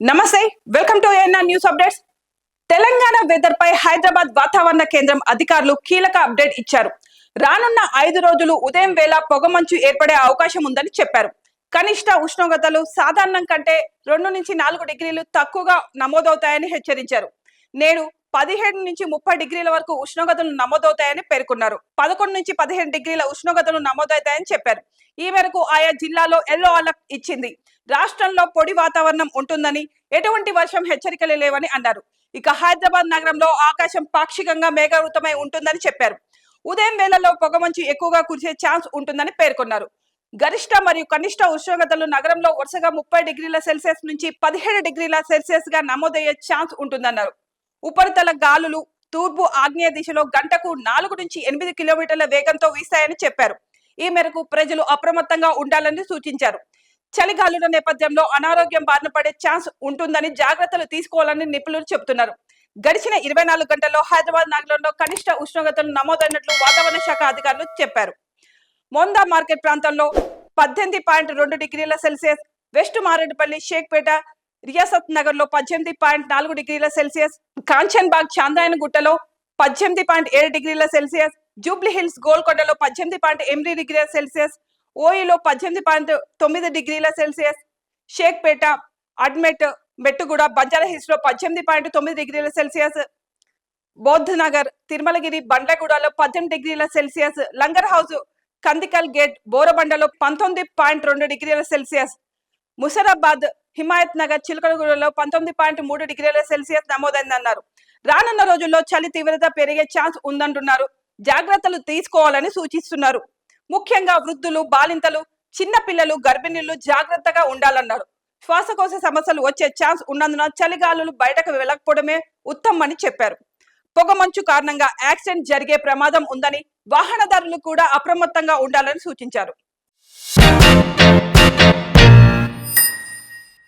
నమస్తే welcome to ANR news updates Telangana weather పై హైదరాబాద్ వాతావరణ కేంద్రం అధికారులు కీలక అప్డేట్ ఇచ్చారు. రానున్న ఐదు రోజులు ఉదయం వేళ పొగమంచు ఏర్పడే అవకాశం ఉందని చెప్పారు. కనిష్ట ఉష్ణోగ్రతలు సాధారణం కంటే రెండు నుంచి నాలుగు డిగ్రీలు తక్కువగా నమోదవుతాయని హెచ్చరించారు. నేడు పదిహేడు నుంచి ముప్పై డిగ్రీల వరకు ఉష్ణోగ్రతలు నమోదవుతాయని పేర్కొన్నారు. పదకొండు నుంచి పదిహేను డిగ్రీల ఉష్ణోగ్రతలు నమోదవుతాయని చెప్పారు. ఈ మేరకు ఆయా జిల్లాలో ఎల్లో అలర్ట్ ఇచ్చింది. రాష్ట్రంలో పొడి వాతావరణం ఉంటుందని ఎటువంటి వర్షం హెచ్చరికలు లేవని అన్నారు. ఇక హైదరాబాద్ నగరంలో ఆకాశం పాక్షికంగా మేఘావృతమై ఉంటుందని చెప్పారు. ఉదయం వేళల్లో పొగమంచు ఎక్కువగా కురిసే ఛాన్స్ ఉంటుందని పేర్కొన్నారు. గరిష్ట మరియు కనిష్ట ఉష్ణోగ్రతలు నగరంలో వరుసగా ముప్పై డిగ్రీల సెల్సియస్ నుంచి పదిహేడు డిగ్రీల సెల్సియస్గా నమోదయ్యే ఛాన్స్ ఉంటుందన్నారు. ఉపరితల గాలులు తూర్పు ఆగ్నేయ దిశలో గంటకు నాలుగు నుంచి ఎనిమిది కిలోమీటర్ల వేగంతో వీస్తాయని చెప్పారు. ఈ మేరకు ప్రజలు అప్రమత్తంగా ఉండాలని సూచించారు. చలిగాలుల నేపథ్యంలో అనారోగ్యం బారిన పడే ఛాన్స్ ఉంటుందని జాగ్రత్తలు తీసుకోవాలని నిపుణులు చెబుతున్నారు. గడిచిన ఇరవై నాలుగు గంటల్లో హైదరాబాద్ నగరంలో కనిష్ట ఉష్ణోగ్రతలు నమోదైనట్లు వాతావరణ శాఖ అధికారులు చెప్పారు. మోందా మార్కెట్ ప్రాంతంలో పద్దెనిమిది పాయింట్ రెండు డిగ్రీల సెల్సియస్ వెస్ట్ మారేడుపల్లి షేక్పేట రియాసత్ నగర్లో పద్దెనిమిది పాయింట్ నాలుగు డిగ్రీల సెల్సియస్ కాంచన్బాగ్ చాందాయన గుట్టలో పద్దెనిమిది పాయింట్ ఏడు డిగ్రీల సెల్సియస్ జూబ్లీ హిల్స్ గోల్కొండలో పద్దెనిమిది పాయింట్ ఎనిమిది డిగ్రీల సెల్సియస్ ఓయిలో పద్దెనిమిది పాయింట్ తొమ్మిది డిగ్రీల సెల్సియస్ షేక్పేట అడ్మెట్ మెట్టుగూడ బంజారా హిల్స్ పద్దెనిమిది పాయింట్ తొమ్మిది డిగ్రీల సెల్సియస్ బౌద్ధ్ నగర్ తిరుమలగిరి బండ్లగూడలో పద్దెనిమిది డిగ్రీల Celsius Langar house Kandikal gate బోరబండలో పంతొమ్మిది పాయింట్ రెండు డిగ్రీల సెల్సియస్ ముషరాబాద్ హిమాయత్ నగర్ చిలకలగూడలో పంతొమ్మిది పాయింట్ మూడు డిగ్రీల సెల్సియస్ నమోదైందన్నారు. రానున్న రోజుల్లో చలి తీవ్రత పెరిగే ఛాన్స్ ఉందంటున్నారు. జాగ్రత్తలు తీసుకోవాలని సూచిస్తున్నారు. ముఖ్యంగా వృద్ధులు బాలింతలు చిన్న పిల్లలు గర్భిణీలు జాగ్రత్తగా ఉండాలన్నారు. శ్వాసకోశ సమస్యలు వచ్చే ఛాన్స్ ఉన్నందున చలిగాలులు బయటకు వెళ్ళకపోవడమే ఉత్తమని చెప్పారు. పొగమంచు కారణంగా యాక్సిడెంట్ జరిగే ప్రమాదం ఉందని వాహనదారులు కూడా అప్రమత్తంగా ఉండాలని సూచించారు.